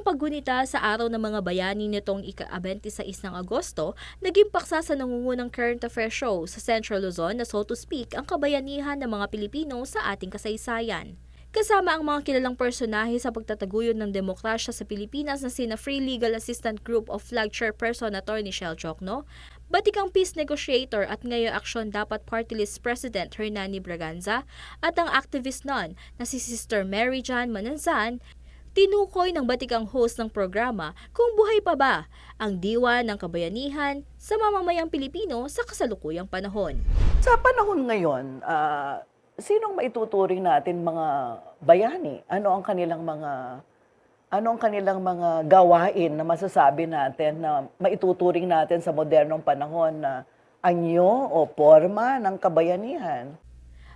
Bilang paggunita sa araw ng mga bayani nitong ika-26 ng Agosto, naging paksa sa nangungunang current affairs show sa Central Luzon na so to speak ang kabayanihan ng mga Pilipino sa ating kasaysayan. Kasama ang mga kilalang personahe sa pagtataguyod ng demokrasya sa Pilipinas na sina Free Legal Assistant Group of Flag Chairperson Attorney Shell Chocno, Batikang Peace Negotiator at ngayon Aksyon Dapat Party List President Hernani Braganza at ang activist nun na si Sister Mary Jan Mananzan, tinukoy ng batikang host ng programa kung buhay pa ba ang diwa ng kabayanihan sa mamamayang Pilipino sa kasalukuyang panahon. Sa panahon ngayon, ah, sinong maituturing natin mga bayani? Ano ang kanilang mga ano ang kanilang mga gawain na masasabi natin na maituturing natin sa modernong panahon na anyo o forma ng kabayanihan?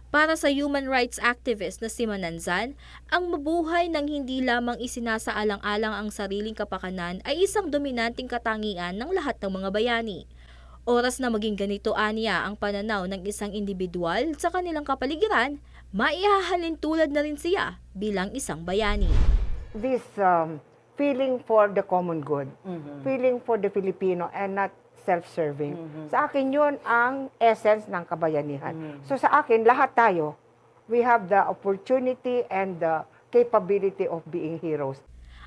Para sa human rights activist na si Mananzan, ang mabuhay ng hindi lamang isinasaalang-alang ang sariling kapakanan ay isang dominanting katangian ng lahat ng mga bayani. Oras na maging ganito aniya ang pananaw ng isang individual sa kanilang kapaligiran, maihahalin tulad na rin siya bilang isang bayani. this um, feeling for the common good, feeling for the Filipino and not self-serving. Sa akin yun ang essence ng kabayanihan. So sa akin, lahat tayo, we have the opportunity and the capability of being heroes.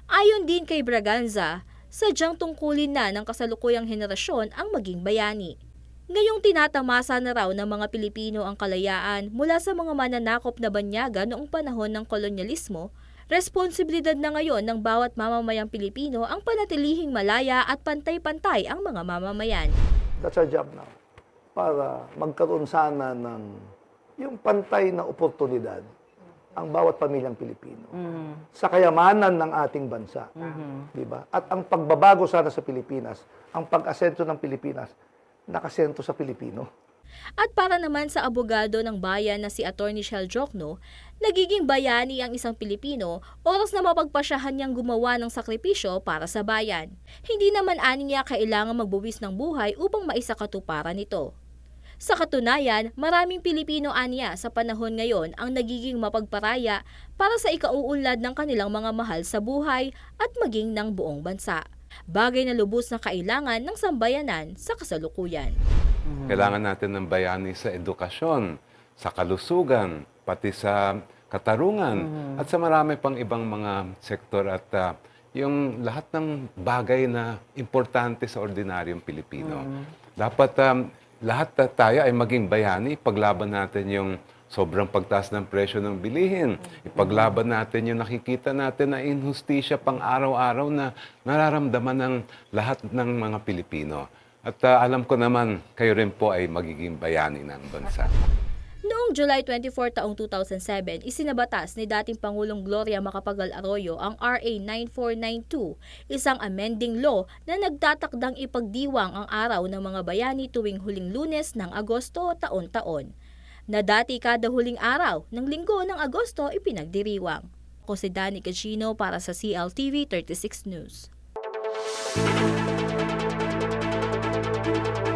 Ayon din kay Braganza, sadyang tungkulin na ng kasalukuyang henerasyon ang maging bayani. Ngayong tinatamasa na raw ng mga Pilipino ang kalayaan mula sa mga mananakop na banyaga noong panahon ng kolonyalismo, responsibilidad na ngayon ng bawat mamamayang Pilipino ang panatilihing malaya at pantay-pantay ang mga mamamayan. That's our job now. Para magkaroon sana ng yung pantay na oportunidad ang bawat pamilyang Pilipino sa kayamanan ng ating bansa. Di ba? At ang pagbabago sana sa Pilipinas, ang pag-asento ng Pilipinas, nakasento sa Pilipino. At para naman sa abogado ng bayan na si Attorney Shell Jokno, nagiging bayani ang isang Pilipino oras na mapagpasyahan niyang gumawa ng sakripisyo para sa bayan. Hindi naman ani niya kailangan magbuwis ng buhay upang maisakatuparan ito. Sa katunayan, maraming Pilipino aniya sa panahon ngayon ang nagiging mapagparaya para sa ikauunlad ng kanilang mga mahal sa buhay at maging ng buong bansa. Bagay na lubos na kailangan ng sambayanan sa kasalukuyan. Kailangan natin ng bayani sa edukasyon, sa kalusugan, pati sa katarungan, at sa marami pang ibang mga sektor at ah, yung lahat ng bagay na importante sa ordinaryong Pilipino. Dapat um, lahat ah, tayo ay maging bayani, paglaban natin yung sobrang pagtaas ng presyo ng bilihin. Ipaglaban natin yung nakikita natin na inhustisya pang araw-araw na nararamdaman ng lahat ng mga Pilipino. At ah, alam ko naman, kayo rin po ay magiging bayani ng bansa. Noong July 24 taong 2007, isinabatas ni dating Pangulong Gloria Macapagal Arroyo ang RA 9492, isang amending law na nagtatakdang ipagdiwang ang araw ng mga bayani tuwing huling lunes ng Agosto taon-taon. Na dati kada huling araw ng linggo ng Agosto ipinagdiriwang. Ako si Danny Cachino para sa CLTV 36 News. Thank you